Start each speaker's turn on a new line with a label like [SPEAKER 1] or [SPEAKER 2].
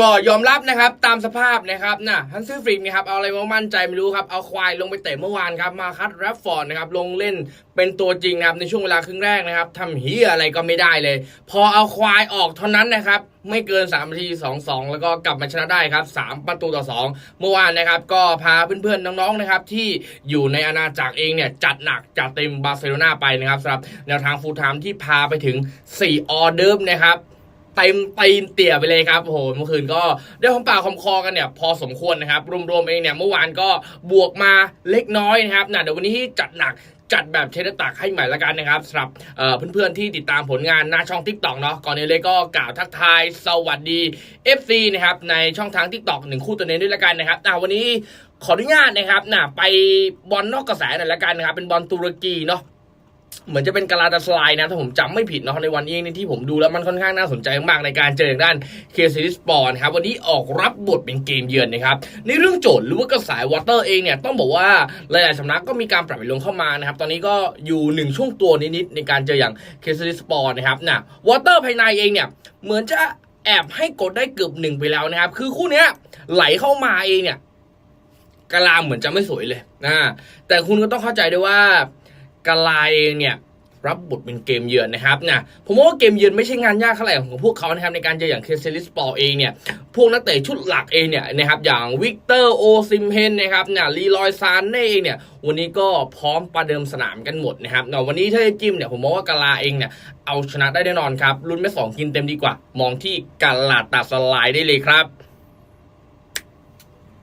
[SPEAKER 1] ก็ยอมรับนะครับตามสภาพนะครับนะฮันซื้อฟริกนะครับเอาอะไรมามั่นใจไม่รู้ครับเอาควายลงไปเตะเมื่อวานครับมาคัดแรปฟอร์ดนะครับลงเล่นเป็นตัวจริงนะครับในช่วงเวลาครึ่งแรกนะครับทำเฮียอะไรก็ไม่ได้เลย พอเอาควายออกเท่านั้นนะครับไม่เกิน3นาที2-2 แล้วก็กลับมาชนะได้ครับ 3 ประตูต่อ 2 เมื่อวานนะครับก็พาเพื่อนๆน้องๆนะครับที่อยู่ในอาณาจักรเองเนี่ยจัดหนักจัดเต็มบาร์เซโลนาไปนะครับสำหรับแนวทางฟูลไทม์ที่พาไปถึง 4 ออเดิร์ฟนะครับ เต็มตีนเตี่ยไปเลยครับโอ้โหเมื่อคืนก็ได้ของปากคอมคอกันเนี่ยพอสมควรนะครับ รวมๆเองเนี่ยเมื่อวานก็บวกมาเล็กน้อยนะครับนะเดี๋ยววันนี้จัดหนักจัดแบบเทเลตักให้ใหม่ละกันนะครับสำหรับเพื่อนๆที่ติดตามผลงานหน้าช่อง t ิ k t o k เนาะก่อนอื่นเลยก็กล่าวทักทายสวัสดี FC นะครับในช่องทาง t ิ k t o k หนึ่งคู่ตัวนี้ด้วยละกันนะครับอ่วันนี้ขออนุญาตนะครับนะไปบอลนอกกระแสหน่อยละกันนะครับเป็นบอลตุรกีเนาะ เหมือนจะเป็นกาลาตาสไลน์นะถ้าผมจำไม่ผิดเนาะในวันนี้เองที่ผมดูแล้วมันค่อนข้างน่าสนใจมากในการเจออย่างด้านเคซีสปอร์นครับวันนี้ออกรับบทเป็นเกมเยือนนะครับในเรื่องโจทย์หรือว่ากระแสวอเตอร์เองเนี่ยต้องบอกว่าหลายๆสำนักก็มีการปรับปลี่ยนลงเข้ามานะครับตอนนี้ก็อยู่หนึ่งช่วงตัวนิดๆในการเจออย่างเคซีสปอร์นนะครับนะวอเตอร์ภายในเองเนี่ยเหมือนจะแอบให้กดได้เกือบหนึ่งไปแล้วนะครับ คือคู่เนี้ยไหลเข้ามาเองเนี่ยกาลาเหมือนจะไม่สวยเลยนะแต่คุณก็ต้องเข้าใจด้วยว่า กาลาเองเนี่ยรับบทเป็นเกมเยือนนะครับนะผมว่าเกมเยือนไม่ใช่งานยากเท่าไหร่ของพวกเขานะครับในการเจออย่างเคเซลิสปอร์เองเนี่ยพวกนักเตะชุดหลักเองเนี่ยนะครับอย่างวิกเตอร์โอซิมเฮนนะครับเนี่ยลีลอยซานเน่เองเนี่ยวันนี้ก็พร้อมประเดิมสนามกันหมดนะครับเนาะวันนี้ถ้าจะจิ้มเนี่ยผมมองว่ากาลาเองเนี่ยเอาชนะได้แน่นอนครับรุ่นไม่สองกินเต็มดีกว่า มองที่กาลาตาสลายได้เลยครับ